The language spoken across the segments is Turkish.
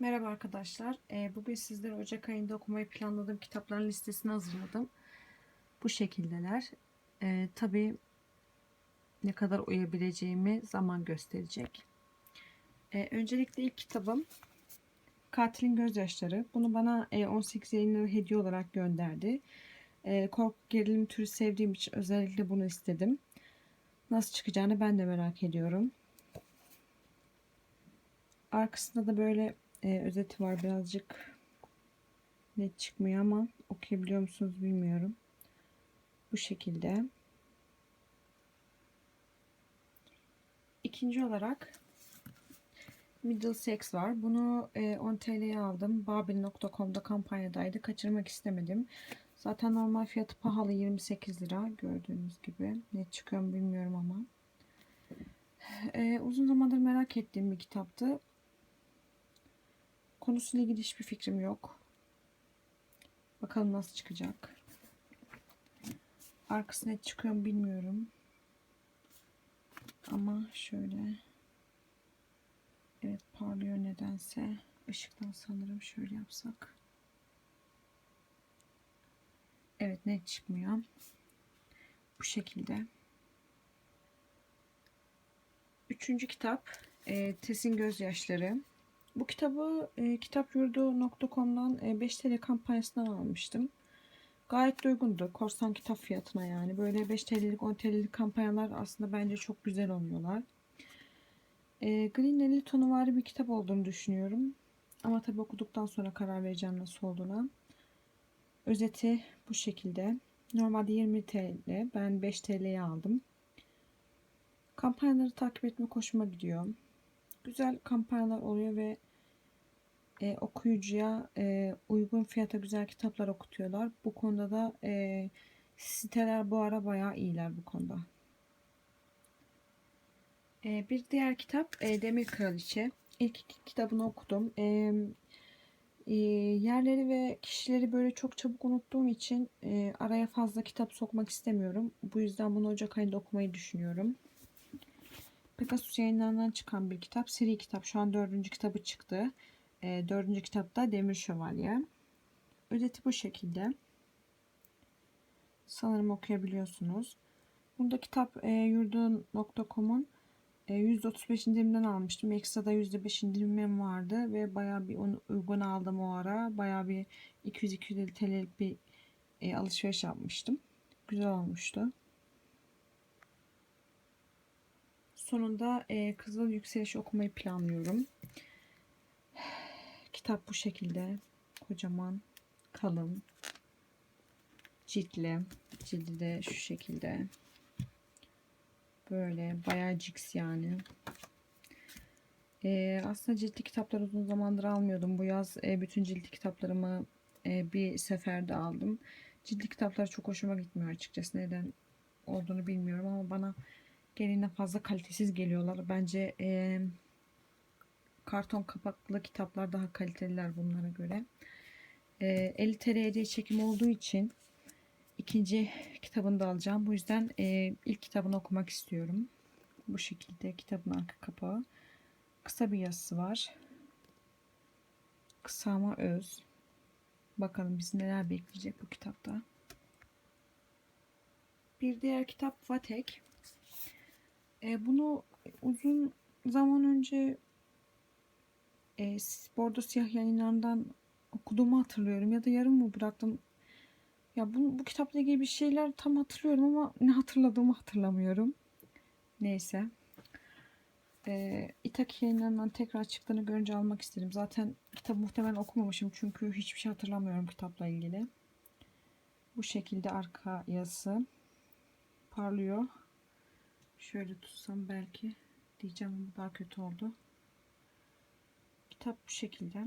Merhaba arkadaşlar. Ee, bugün sizlere Ocak ayında okumayı planladığım kitapların listesini hazırladım. Bu şekildeler. Ee, Tabi ne kadar uyabileceğimi zaman gösterecek. Ee, öncelikle ilk kitabım Katilin Gözyaşları. Bunu bana e, 18 yayınları hediye olarak gönderdi. E, korku gerilim türü sevdiğim için özellikle bunu istedim. Nasıl çıkacağını ben de merak ediyorum. Arkasında da böyle e, özeti var birazcık net çıkmıyor ama okuyabiliyor musunuz bilmiyorum. Bu şekilde. İkinci olarak Middlesex var. Bunu e, 10 TL'ye aldım. Babil.com'da kampanyadaydı. Kaçırmak istemedim. Zaten normal fiyatı pahalı 28 lira. Gördüğünüz gibi. Ne çıkıyor bilmiyorum ama. E, uzun zamandır merak ettiğim bir kitaptı. Konusuyla ilgili hiçbir fikrim yok. Bakalım nasıl çıkacak. Arkası net çıkıyor mu bilmiyorum. Ama şöyle. Evet parlıyor nedense. Işıktan sanırım şöyle yapsak. Evet net çıkmıyor. Bu şekilde. Üçüncü kitap. E, Tesin Gözyaşları. Bu kitabı e, kitapyurdu.com'dan e, 5 TL kampanyasından almıştım. Gayet uygundu. Korsan kitap fiyatına yani. Böyle 5 TL'lik 10 TL'lik kampanyalar aslında bence çok güzel oluyorlar. E, Green 50 tonu var bir kitap olduğunu düşünüyorum. Ama tabi okuduktan sonra karar vereceğim nasıl olduğuna. Özeti bu şekilde. Normalde 20 TL. Ben 5 TL'ye aldım. Kampanyaları takip etmek hoşuma gidiyor. Güzel kampanyalar oluyor ve e, okuyucuya e, uygun fiyata güzel kitaplar okutuyorlar. Bu konuda da e, siteler bu ara bayağı iyiler bu konuda. E, bir diğer kitap e, Demir Kraliçe. İlk iki kitabını okudum. E, e, yerleri ve kişileri böyle çok çabuk unuttuğum için e, araya fazla kitap sokmak istemiyorum. Bu yüzden bunu Ocak ayında okumayı düşünüyorum. Pegasus yayınlarından çıkan bir kitap. Seri kitap. Şu an dördüncü kitabı çıktı. E, dördüncü kitapta Demir Şövalye. Özeti bu şekilde. Sanırım okuyabiliyorsunuz. Burada kitap e, yurdun.com'un e, %35 indirimden almıştım. Ekstra'da %5 indirimim vardı ve bayağı bir onu uygun aldım o ara. Bayağı bir 200-250 TL'lik bir e, alışveriş yapmıştım. Güzel olmuştu. Sonunda e, Kızıl Yükseliş okumayı planlıyorum. Kitap bu şekilde. Kocaman, kalın, ciltli. Cildi de şu şekilde. Böyle bayağı ciks yani. Ee, aslında ciltli kitaplar uzun zamandır almıyordum. Bu yaz e, bütün ciltli kitaplarımı e, bir seferde aldım. Ciltli kitaplar çok hoşuma gitmiyor açıkçası. Neden olduğunu bilmiyorum ama bana geline fazla kalitesiz geliyorlar. Bence e, karton kapaklı kitaplar daha kaliteliler bunlara göre. E, 50 TL çekim olduğu için ikinci kitabını da alacağım. Bu yüzden e, ilk kitabını okumak istiyorum. Bu şekilde kitabın arka kapağı. Kısa bir yazısı var. Kısa ama öz. Bakalım bizi neler bekleyecek bu kitapta. Bir diğer kitap Vatek. E, bunu uzun zaman önce e, Bordo Siyah yayınlarından okuduğumu hatırlıyorum. Ya da yarım mı bıraktım ya bu, bu kitapla ilgili bir şeyler tam hatırlıyorum ama ne hatırladığımı hatırlamıyorum. Neyse. Ee, İtaki yayınlarından tekrar çıktığını görünce almak istedim. Zaten kitabı muhtemelen okumamışım çünkü hiçbir şey hatırlamıyorum kitapla ilgili. Bu şekilde arka yazısı parlıyor. Şöyle tutsam belki diyeceğim ama daha kötü oldu. Kitap bu şekilde.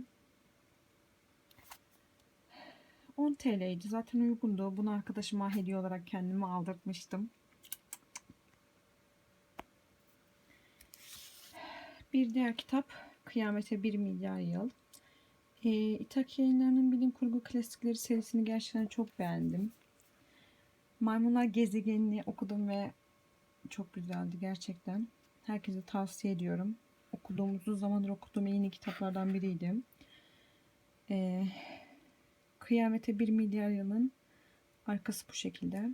10 TL'ydi. Zaten uygundu. Bunu arkadaşıma hediye olarak kendime aldırtmıştım. Bir diğer kitap Kıyamete 1 milyar yıl. Ee, İtaki yayınlarının bilim kurgu klasikleri serisini gerçekten çok beğendim. Maymunlar Gezegenini okudum ve çok güzeldi gerçekten. Herkese tavsiye ediyorum. Okuduğum uzun zamandır okuduğum en iyi kitaplardan biriydi. Ee, Kıyamete 1 milyar yılın arkası bu şekilde.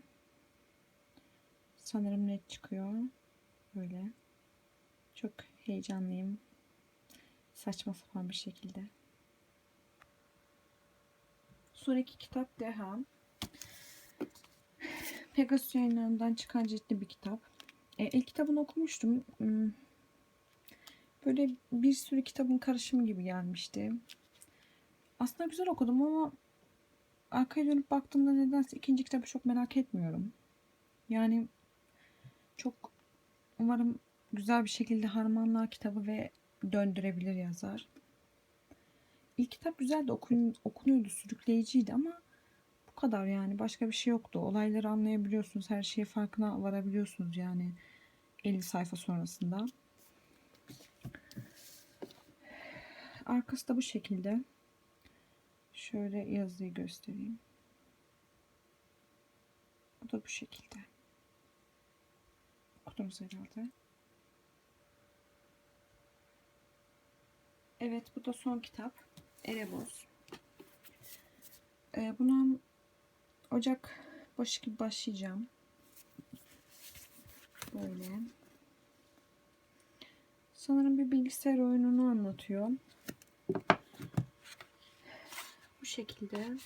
Sanırım net çıkıyor. Böyle. Çok heyecanlıyım. Saçma sapan bir şekilde. Sonraki kitap Deha. Pegasus yayınlarından çıkan ciddi bir kitap. E, ilk kitabını okumuştum. Böyle bir sürü kitabın karışımı gibi gelmişti. Aslında güzel okudum ama arkaya dönüp baktığımda nedense ikinci kitabı çok merak etmiyorum. Yani çok umarım güzel bir şekilde harmanlar kitabı ve döndürebilir yazar. İlk kitap güzeldi, okun, okunuyordu, sürükleyiciydi ama bu kadar yani. Başka bir şey yoktu. Olayları anlayabiliyorsunuz, her şeye farkına varabiliyorsunuz yani 50 sayfa sonrasında. Arkası da bu şekilde. Şöyle yazıyı göstereyim. Bu da bu şekilde. Okudunuz herhalde. Evet bu da son kitap. Erebos. Ee, buna Ocak başı gibi başlayacağım. Böyle. Sanırım bir bilgisayar oyununu anlatıyor. Bu şekilde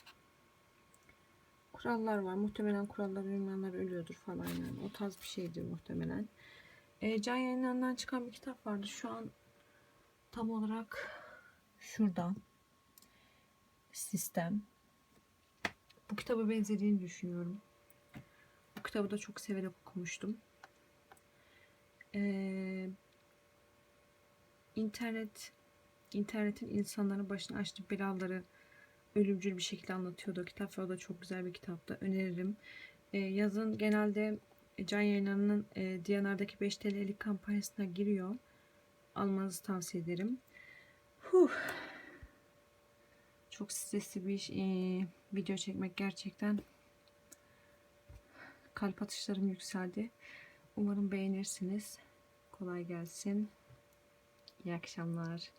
kurallar var. Muhtemelen kurallar uymayanlar ölüyordur falan yani. O tarz bir şeydir muhtemelen. E, Can Yayınları'ndan çıkan bir kitap vardı. Şu an tam olarak şurada. Sistem. Bu kitaba benzediğini düşünüyorum. Bu kitabı da çok severek okumuştum. Ee, internet internetin insanların başına açtığı belaları ölümcül bir şekilde anlatıyordu kitap ve o da çok güzel bir kitaptı. Öneririm. Ee, yazın genelde Can Yayınları'nın e, DNR'daki 5 TL'lik kampanyasına giriyor. Almanızı tavsiye ederim. Huh. Çok stresli bir e, video çekmek gerçekten kalp atışlarım yükseldi. Umarım beğenirsiniz. Kolay gelsin. İyi akşamlar.